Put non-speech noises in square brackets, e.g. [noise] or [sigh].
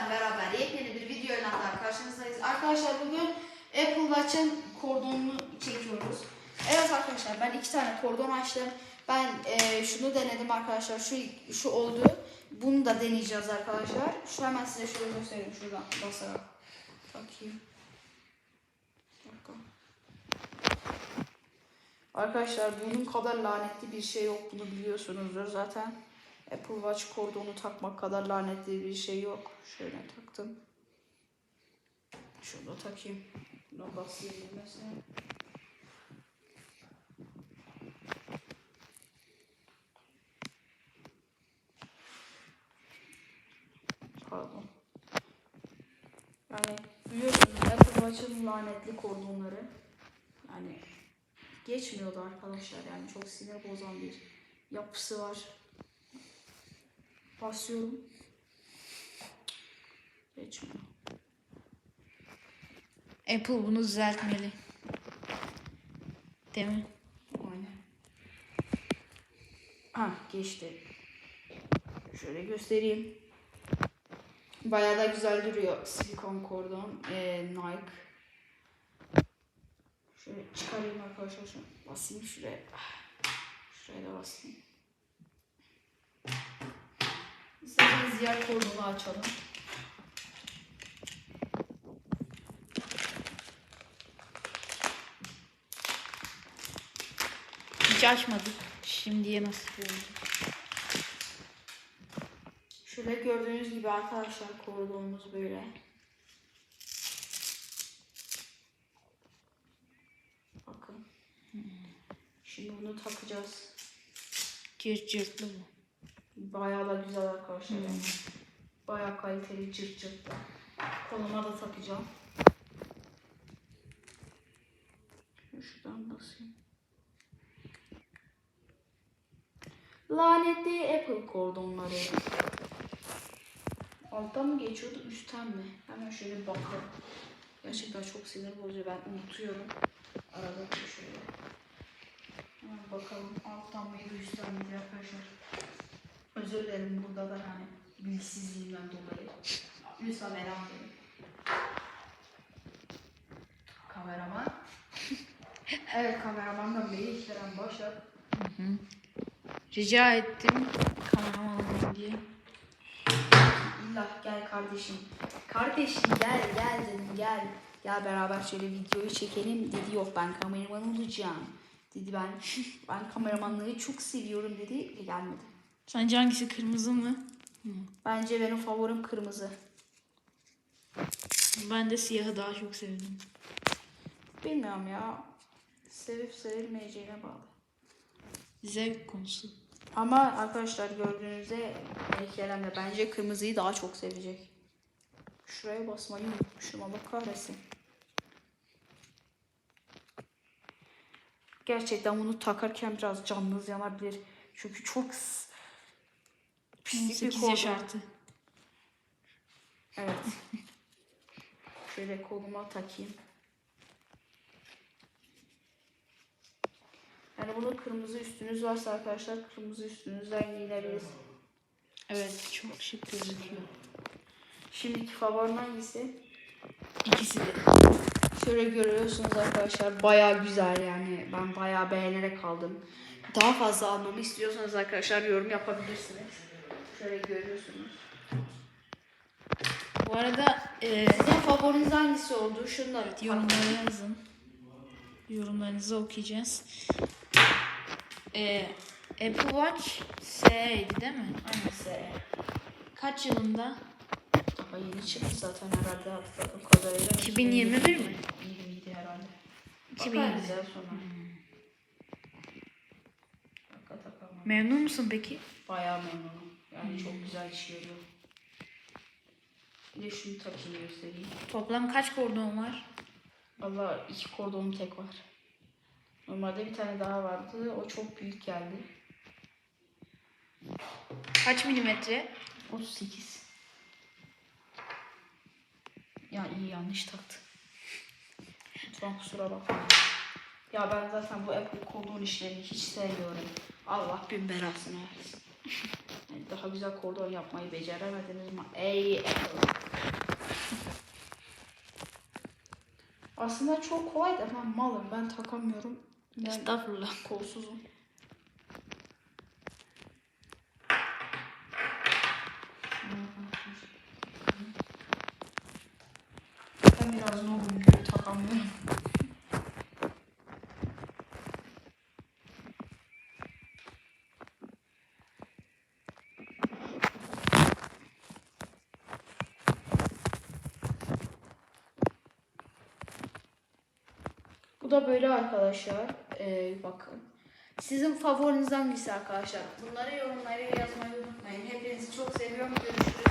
sizlerle beraber yepyeni bir videoyla daha karşınızdayız. Arkadaşlar bugün Apple Watch'ın kordonunu çekiyoruz. Evet arkadaşlar ben iki tane kordon açtım. Ben e, şunu denedim arkadaşlar. Şu şu oldu. Bunu da deneyeceğiz arkadaşlar. Şu hemen size şöyle göstereyim şuradan basarak. Bakayım. Dakika. Arkadaşlar bunun kadar lanetli bir şey yok. Bunu biliyorsunuzdur zaten. Apple Watch kordonu takmak kadar lanetli bir şey yok. Şöyle taktım. Şunu da takayım. Buna basayım mesela. Pardon. Yani biliyorsunuz Apple Watch'ın lanetli kordonları. Yani geçmiyordu arkadaşlar yani çok sinir bozan bir yapısı var. Basıyorum. Geçmiyor. Apple bunu düzeltmeli. Değil mi? Aynen. Ha geçti. Şöyle göstereyim. Bayağı da güzel duruyor silikon kordon. Ee, Nike. Şöyle çıkarayım arkadaşlar. Basayım şuraya. Şuraya da basayım. Diğer kordonu açalım. Hiç açmadık. Şimdiye nasip oldu. Şöyle gördüğünüz gibi arkadaşlar kordonumuz böyle. Bakın. Şimdi bunu takacağız. Cırt cırtlı bu. Bayağı da güzel arkadaşlar. yani. Bayağı kaliteli cırt cırtlı. Koluma da takacağım. Şuradan basayım. Lanetli Apple kordonları. Alttan mı geçiyordu, üstten mi? Hemen şöyle bakalım. Gerçekten çok sinir bozucu. Ben unutuyorum. Arada şöyle. Hemen bakalım alttan mıydı, üstten miydi arkadaşlar. Özür dilerim burada da yani bilgisizliğimden dolayı. Lütfen merak edin. Kameraman. evet kameramandan beri Kerem Başar. Rica ettim kameraman alayım diye. İllah gel kardeşim. Kardeşim gel gel dedim gel. Gel beraber şöyle videoyu çekelim dedi. Yok ben kameraman olacağım. Dedi ben ben kameramanlığı çok seviyorum dedi ve gelmedi. Sence hangisi kırmızı mı? Bence benim favorim kırmızı. Ben de siyahı daha çok sevdim. Bilmiyorum ya. Sevip sevilmeyeceğine bağlı. Zevk konusu. Ama arkadaşlar gördüğünüzde Melih Kerem de bence kırmızıyı daha çok sevecek. Şuraya basmayı unutmuşum Allah kahretsin. Gerçekten bunu takarken biraz canınız yanabilir. Çünkü çok pislik bir 18 yaş artı. Evet. [laughs] Şöyle koluma takayım. Yani bunu kırmızı üstünüz varsa arkadaşlar kırmızı üstünüzden giyinebilir. Evet çok şık gözüküyor. Şimdiki favorim hangisi? İkisi de. Şöyle görüyorsunuz arkadaşlar baya güzel yani ben baya beğenerek aldım. Daha fazla almamı istiyorsanız arkadaşlar yorum yapabilirsiniz. Şöyle görüyorsunuz. Bu arada e, Sizin favoriniz hangisi oldu? Şunları yorumlara yazın. Yorumlarınızı okuyacağız. E, Apple Watch SE'ydi değil mi? Hangisi? Kaç yılında? Daha yeni çıktı zaten herhalde hatırladığım kadarıyla. 2021 mi? 20'ydi herhalde. 2020. Bakarız ya sonra. Takamam. Memnun musun peki? Bayağı memnunum. Yani çok güzel görüyor. Bir de şunu takayım göstereyim. Toplam kaç kordon var? Valla iki kordonum tek var. Normalde bir tane daha vardı. O çok büyük geldi. Kaç milimetre? 38. Ya iyi yanlış taktım. Lütfen kusura bakmayın. Ya ben zaten bu Apple kordon işlerini hiç sevmiyorum. Allah bin belasını versin. [laughs] Daha güzel kordon yapmayı beceremediniz mi? Ey Apple. Aslında çok kolay da ben malım. Ben takamıyorum. Ben Estağfurullah. kolsuzum. Ben biraz nohum gibi takamıyorum. Bu da böyle arkadaşlar. Ee, bakın. Sizin favoriniz hangisi arkadaşlar? Bunları yorumlara yazmayı unutmayın. Hepinizi çok seviyorum. Görüşürüz.